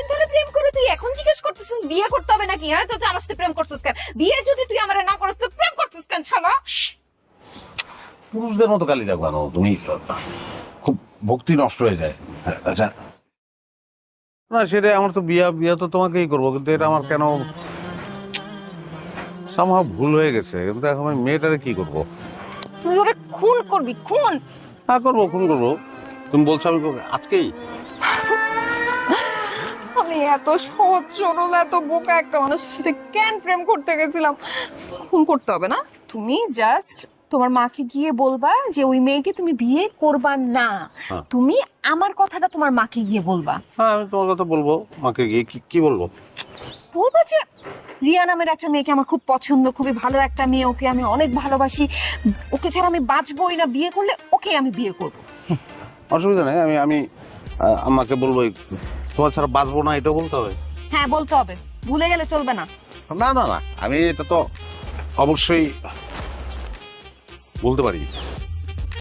এতদিন ধরে প্রেম করে তুই এখন জিজ্ঞেস করতেছিস বিয়ে করতে হবে নাকি? হ্যাঁ তো তুই আমার সাথে প্রেম করছিস কেন? বিয়ে যদি তুই আমার না করিস তো প্রেম করছিস কেন? শালা! পুরুষদের মতো গালি দাও কেন? তুমি খুব ভক্তি নষ্ট হয়ে যায়। আচ্ছা। না সেটা আমার তো বিয়া বিয়া তো তোমাকেই করব কিন্তু এটা আমার কেন সামহা ভুল হয়ে গেছে। কিন্তু এখন আমি মেয়েটারে কি করব? তুই ওরে খুন করবি খুন! হ্যাঁ করব খুন করব। তুমি বলছো আমি করব। আজকেই? আমি এত সহজ সরল এত বোকা একটা মানুষের সাথে কেন প্রেম করতে গেছিলাম? খুন করতে হবে না। তুমি জাস্ট তোমার মাকে গিয়ে বলবা যে ওই মেয়েকে তুমি বিয়ে করবা না। হ্যাঁ। তুমি আমার কথাটা তোমার মাকে গিয়ে বলবা। হ্যাঁ আমি তোমার কথা বলব। মাকে গিয়ে কি কি বলব? বলবা যে রিয়া নামের একটা মেয়েকে আমার খুব পছন্দ খুবই ভালো একটা মেয়ে ওকে আমি অনেক ভালোবাসি। ওকে ছাড়া আমি বাঁচবোই না। বিয়ে করলে ওকে আমি বিয়ে করব। অসুবিধা নেই। আমি আমি আহ, আম্মাকে বলব তোমার ছাড়া বাঁচবো না এটাও বলতে হবে? হ্যাঁ বলতে হবে। ভুলে গেলে চলবে না। না না না আমি এটা তো অবশ্যই বলতে পারি।